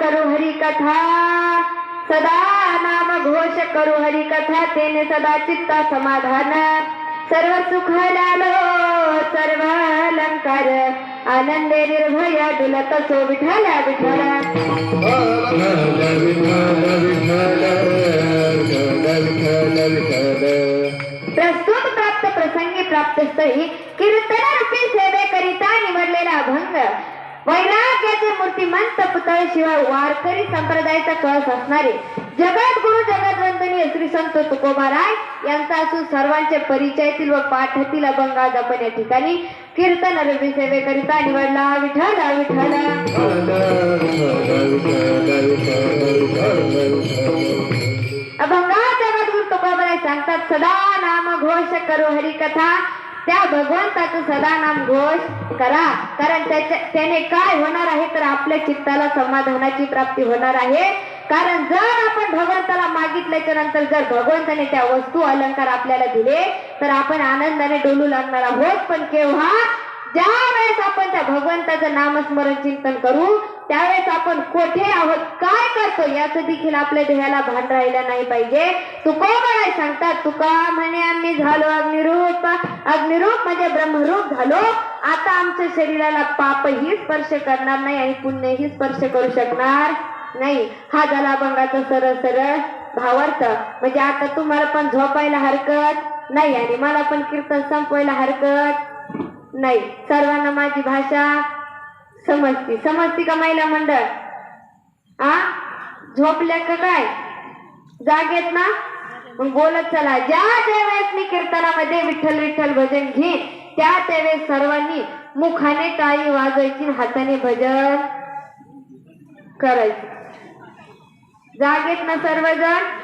करू हरी कथा सदा नाम घोष करू हरी कथा तेने सदा चित्ता समाधान। सर्व सुख लालो सर्व अलंकार आनंदे निर्भय डुलत सो विठाला विठाला प्रस्तुत प्राप्त प्रसंगी प्राप्त स्थळी कीर्तन रूपी सेवेकरिता निवडलेला अभंग। वैराग्याचे मूर्तिमंत पुतळे शिवाय वारकरी संप्रदायाचा कळस असणारे जगद्गुरु जगदवंदनीय श्री संत तुकोबाराय यांचा असून सर्वांचे परिचयातील व पाठातील अभंग आज आपण या ठिकाणी कीर्तन रवी सेवेकरिता निवडला. विठ्ठल विठ्ठल. अभंगात जगद्गुरु तुकोबाराय सांगतात सदा नाम घोष करू हरी कथा त्या भगवंताचं सदा नाम घोष करा. कारण त्याच्या त्याने काय होणार आहे तर आपल्या चित्ताला समाधानाची प्राप्ती होणार आहे. कारण जर आपण भगवंताला मागितल्याच्या नंतर जर भगवंताने त्या वस्तू अलंकार आपल्याला दिले तर आपण आनंदाने डोलू लागणार आहोत. पण केव्हा? ज्या वेळेस आपण त्या भगवंताचं नामस्मरण चिंतन करू त्यावेळेस आपण कोठे आहोत काय करतो याचं देखील आपल्या देहाला भान राहिलं नाही पाहिजे. तुकोबाराय सांगतात तुका म्हणे आम्ही झालो अग्निरूप. अग्निरूप म्हणजे ब्रह्मरूप झालो. आता आमच्या शरीराला पापही स्पर्श करणार नाही आणि पुण्यही स्पर्श करू शकणार नाही. हा झाला अभंगाचा सरळ सरळ भावार्थ. म्हणजे आता तुम्हाला पण झोपायला हरकत नाही आणि मला पण कीर्तन संपवायला हरकत नाही. सर्वांना माझी भाषा समजती. समजती का महिला मंडळ? आ? झोपल्या का काय? जागेत ना? मग बोलत चला. ज्या त्यावेळेस मी कीर्तनामध्ये विठ्ठल विठ्ठल भजन घेईन त्या त्यावेळेस सर्वांनी मुखाने टाळी वाजवायची हाताने भजन करायची. जागेत ना सर्वजण?